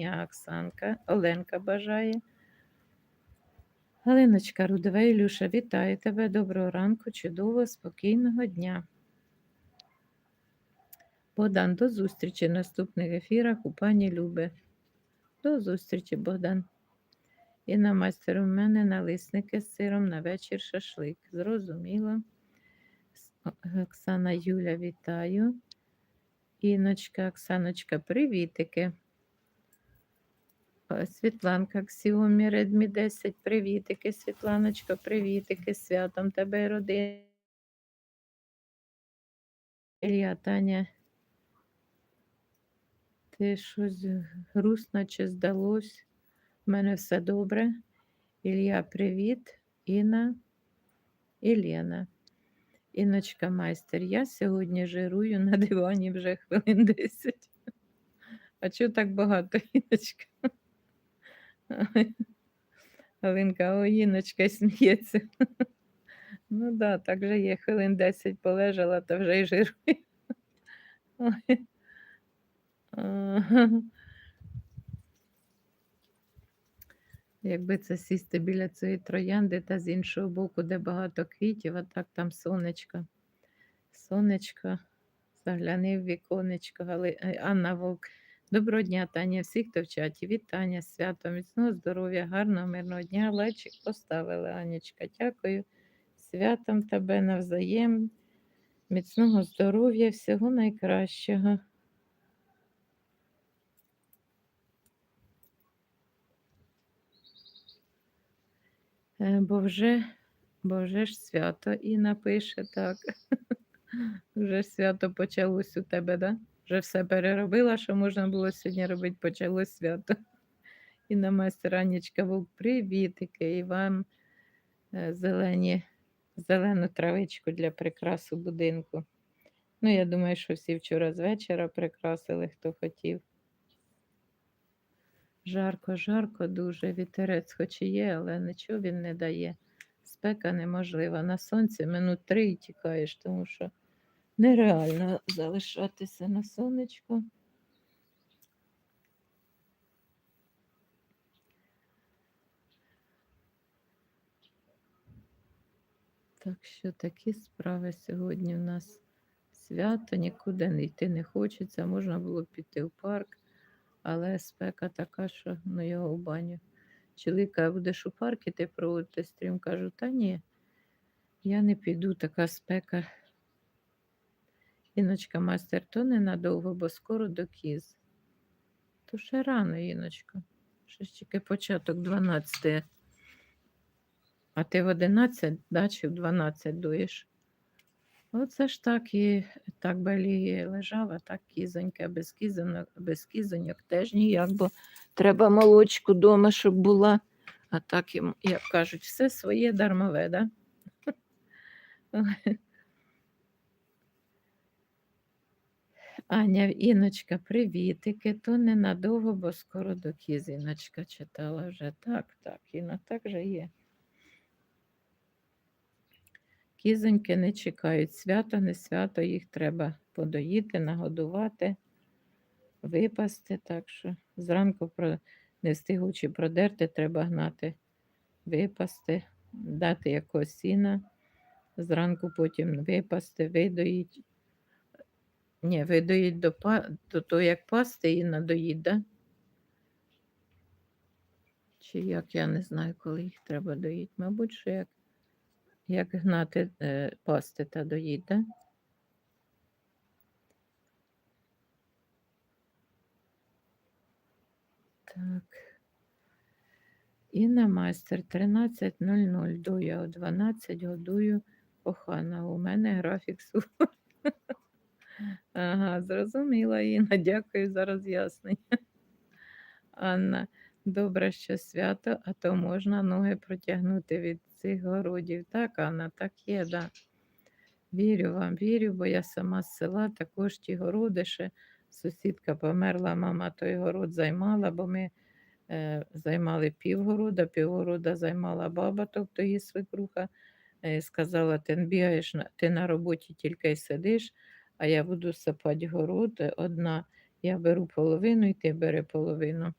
дня, Оксанка. Оленка бажає. Галиночка Рудова Ілюша, вітаю тебе. Доброго ранку, чудового, спокійного дня. Богдан, до зустрічі в наступних ефірах у пані Люби. До зустрічі, Богдан. І на майстер у мене налисники з сиром на вечір шашлик. Зрозуміло. Оксана Юля, вітаю. Іночка, Оксаночка, привітики. О, Світланка Аксіомі Редмі 10, привітики. Світланочка, привітики. Святом тебе родини. Ілля, Таня, ти щось грустно чи здалось? У мене все добре. Ілля, привіт. Інна і Лена. Іночка майстер, я сьогодні жирую на дивані вже хвилин 10. А чого так багато, Іночка? Галинка, ой, Іночка сміється. Ну да, так же є хвилин 10 полежала, та вже й жирую. Ой. Якби це сісти біля цієї троянди та з іншого боку, де багато квітів, а так там сонечко. Сонечко, загляни в віконечко, Гали... е, Анна Вовк. Доброго дня, Таня, всіх, хто в чаті. Вітання, свято, міцного здоров'я, гарного, мирного дня. Лайчик поставили, Анечка. Дякую. Святом тебе навзаєм. Міцного здоров'я, всього найкращого. Е, Бо вже, бо вже ж свято і напише так. Вже свято почалось у тебе, да? Вже все переробила, що можна було сьогодні робити, почалось свято. І на майстер Анічка Вовк, привітики, і вам е, зелені, зелену травичку для прикрасу будинку. Ну, я думаю, що всі вчора з вечора прикрасили, хто хотів. Жарко, жарко дуже. Вітерець хоч і є, але нічого він не дає. Спека неможлива. На сонці минут три тікаєш, тому що нереально залишатися на сонечку. Так що такі справи сьогодні у нас свято, нікуди не йти не хочеться. Можна було піти в парк, але спека така, що ну його в баню. Чоловіка, будеш у парк іти проводити стрім, кажу, та ні, я не піду, така спека. Іночка, майстер, то ненадовго, бо скоро до кіз. То ще рано, Іночка. Ще ж тільки початок 12. А ти в 11, да, чи в 12 дуєш? Оце ж так і так Белі лежала, так кізонька, без кізоньок, без кізоньок теж ніяк, бо треба молочку вдома, щоб була. А так, як кажуть, все своє дармове, да? Аня, Іночка, привітики. То ненадовго, бо скоро до кіз. Іночка читала вже. Так, так, Іна, так же є. Кізоньки не чекають свято, не свято, їх треба подоїти, нагодувати, випасти. Так що зранку не встигучи продерти, треба гнати, випасти, дати якогось сіна, зранку потім випасти, видоїть. Ні, видоїть до, па... до того, як пасти і надоїть, да? Чи як, я не знаю, коли їх треба доїти. Мабуть, що як, як гнати е, пасти та доїть, да? Так. Інна майстер 13.00 дую, о 12 годую охана. У мене графік супер. Ага, зрозуміла Інна, дякую за роз'яснення. Анна, добре, що свято, а то можна ноги протягнути від цих городів. Так, Анна, так є, да. Вірю вам, вірю, бо я сама з села також ті городи ще. Сусідка померла, мама той город займала, бо ми е, займали півгорода, півгорода займала баба, тобто її свекруха. Е, сказала, ти бігаєш, ти на роботі тільки й сидиш, а я буду сапати город е, одна. Я беру половину і ти бери половину.